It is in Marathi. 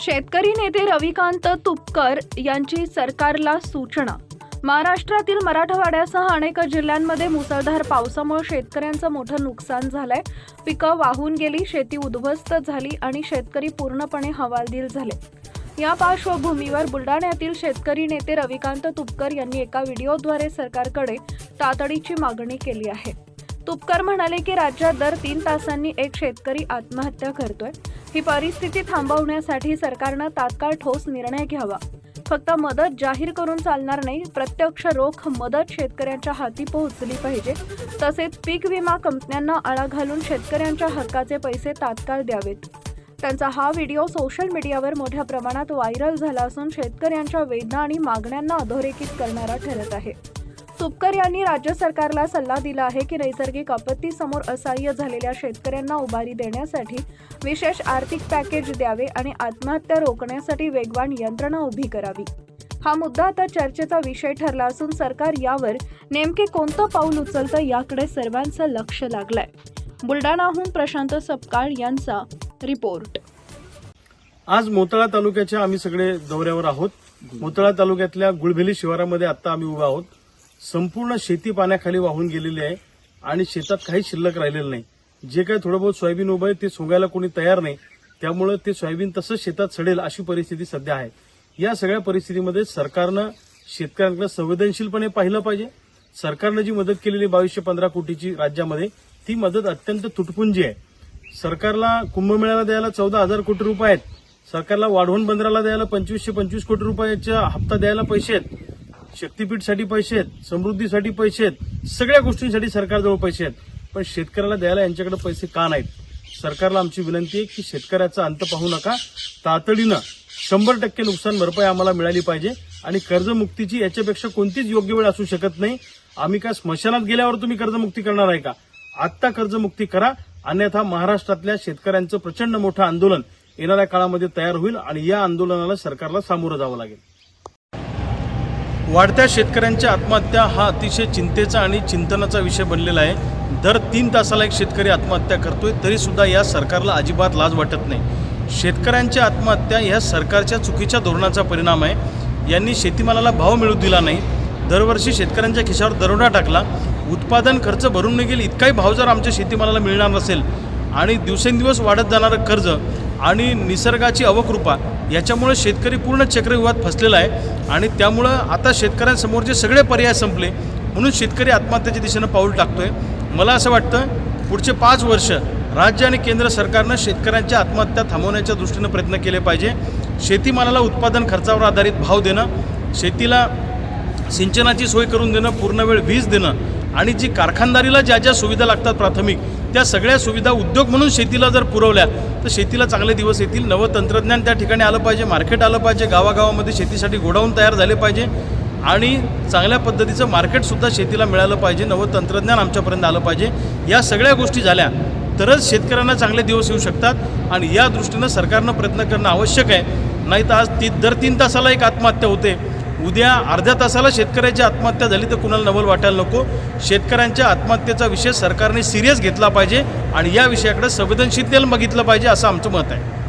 शेतकरी नेते रविकांत तुपकर यांची सरकारला सूचना. महाराष्ट्रातील मराठवाड्यासह अनेक जिल्ह्यांमध्ये मुसळधार पावसामुळे शेतकऱ्यांचं मोठं नुकसान झालंय. पिकं वाहून गेली शेती उद्ध्वस्त झाली आणि शेतकरी पूर्णपणे हवालदिल झाले. या पार्श्वभूमीवर बुलढाण्यातील शेतकरी नेते रविकांत तुपकर यांनी एका व्हिडिओद्वारे सरकारकडे तातडीची मागणी केली आहे. तुपकर म्हणाले की राज्यात दर तीन तासांनी एक शेतकरी आत्महत्या करतोय. ही परिस्थिती थांबवण्यासाठी सरकारनं तात्काळ ठोस निर्णय घ्यावा. फक्त मदत जाहीर करून चालणार नाही प्रत्यक्ष रोख मदत शेतकऱ्यांच्या हाती पोहोचली पाहिजे. तसेच पीक विमा कंपन्यांना आळा घालून शेतकऱ्यांच्या हक्काचे पैसे तात्काळ द्यावेत. त्यांचा हा व्हिडिओ सोशल मीडियावर मोठ्या प्रमाणात व्हायरल झाला असून शेतकऱ्यांच्या वेदना आणि मागण्यांना अधोरेखित करणारा ठरत आहे. तुपकर यांनी राज्य सरकारला सल्ला दिला आहे की नैसर्गिक आपत्तीसमोर असहाय्य झालेल्या शेतकऱ्यांना उभारी देण्यासाठी विशेष आर्थिक पॅकेज द्यावे आणि आत्महत्या रोखण्यासाठी वेगवान यंत्रणा उभी करावी. हा मुद्दा आता चर्चेचा विषय ठरला असून सरकार यावर नेमके कोणतं पाऊल उचलतं याकडे सर्वांचं लक्ष लागलंय. बुलडाणाहून प्रशांत सपकाळ यांचा रिपोर्ट. आज मोतळा तालुक्याच्या आम्ही सगळे दौऱ्यावर आहोत. मोतळा तालुक्यातल्या गुळभेली शिवारामध्ये आता आम्ही उभा आहोत. संपूर्ण शेती पाण्याखाली वाहून गेलेली आहे आणि शेतात काही शिल्लक राहिलेलं नाही. जे काही थोडं बहुत सोयाबीन उभं आहे ते सोंगायला कोणी तयार नाही. त्यामुळे ते सोयाबीन तसंच शेतात सडेल अशी परिस्थिती सध्या आहे. या सगळ्या परिस्थितीमध्ये सरकारनं शेतकऱ्यांकडे संवेदनशीलपणे पाहिलं पाहिजे. सरकारनं जी मदत केलेली बावीसशे पंधरा कोटीची राज्यामध्ये ती मदत अत्यंत तुटपुंजी आहे. सरकारला कुंभमेळ्याला द्यायला चौदा हजार कोटी रुपये आहेत. सरकारला वाढवण बंदराला द्यायला पंचवीसशे पंचवीस कोटी रुपयाचा हप्ता द्यायला पैसे आहेत. शक्तीपीठसाठी पैसे आहेत समृद्धीसाठी पैसे आहेत सगळ्या गोष्टींसाठी सरकारजवळ पैसे आहेत. पण शेतकऱ्याला द्यायला यांच्याकडे पैसे का नाहीत? सरकारला आमची विनंती आहे की शेतकऱ्याचा अंत पाहू नका. तातडीनं शंभर टक्के नुकसान भरपाई आम्हाला मिळाली पाहिजे आणि कर्जमुक्तीची याच्यापेक्षा कोणतीच योग्य वेळ असू शकत नाही. आम्ही काय स्मशानात गेल्यावर तुम्ही कर्जमुक्ती करणार आहे का? आत्ता कर्जमुक्ती करा. अन्यथा महाराष्ट्रातल्या शेतकऱ्यांचं प्रचंड मोठं आंदोलन येणाऱ्या काळामध्ये तयार होईल आणि या आंदोलनाला सरकारला सामोरं जावं लागेल. वाढत्या शेतकऱ्यांच्या आत्महत्या हा अतिशय चिंतेचा आणि चिंतनाचा विषय बनलेला आहे. दर तीन तासाला एक शेतकरी आत्महत्या करतोय तरीसुद्धा या सरकारला अजिबात लाज वाटत नाही. शेतकऱ्यांच्या आत्महत्या ह्या सरकारच्या चुकीच्या धोरणाचा परिणाम आहे. यांनी शेतीमालाला भाव मिळू दिला नाही. दरवर्षी शेतकऱ्यांच्या खिशावर दरोडा टाकला. उत्पादन खर्च भरून न इतकाही भाव जर आमच्या शेतीमालाला मिळणार नसेल आणि दिवसेंदिवस वाढत जाणारं कर्ज आणि निसर्गाची अवकृपा याच्यामुळे शेतकरी पूर्ण चक्रव्यूहात फसलेला आहे आणि त्यामुळं आता शेतकऱ्यांसमोरचे सगळे पर्याय संपले म्हणून शेतकरी आत्महत्याच्या दिशेनं पाऊल टाकतोय. मला असं वाटतं पुढचे पाच वर्ष राज्य आणि केंद्र सरकारनं शेतकऱ्यांच्या आत्महत्या थांबवण्याच्या दृष्टीनं प्रयत्न केले पाहिजे. शेतीमालाला उत्पादन खर्चावर आधारित भाव देणं शेतीला सिंचनाची सोय करून देणं पूर्ण वेळ वीज देणं आणि जी कारखानदारीला ज्या ज्या सुविधा लागतात प्राथमिक त्या सगळ्या सुविधा उद्योग म्हणून शेतीला जर पुरवल्या तर शेतीला चांगले दिवस येतील. नवं तंत्रज्ञान त्या ठिकाणी आलं पाहिजे मार्केट आलं पाहिजे गावागावामध्ये शेतीसाठी गोडाऊन तयार झाले पाहिजे आणि चांगल्या पद्धतीचं मार्केटसुद्धा शेतीला मिळालं पाहिजे नवं तंत्रज्ञान आमच्यापर्यंत आलं पाहिजे. या सगळ्या गोष्टी झाल्या तरच शेतकऱ्यांना चांगले दिवस येऊ शकतात आणि या दृष्टीनं सरकारनं प्रयत्न करणं आवश्यक आहे. नाही तर आज ती दर तीन तासाला एक आत्महत्या होते. उद्या अर्ध्या तासाला शेतकऱ्याची आत्महत्या झाली तर कुणाला नवल वाटायला नको. शेतकऱ्यांच्या आत्महत्येचा विषय सरकारने सिरियस घेतला पाहिजे आणि या विषयाकडे संवेदनशीलतेला बघितलं पाहिजे असं आमचं मत आहे.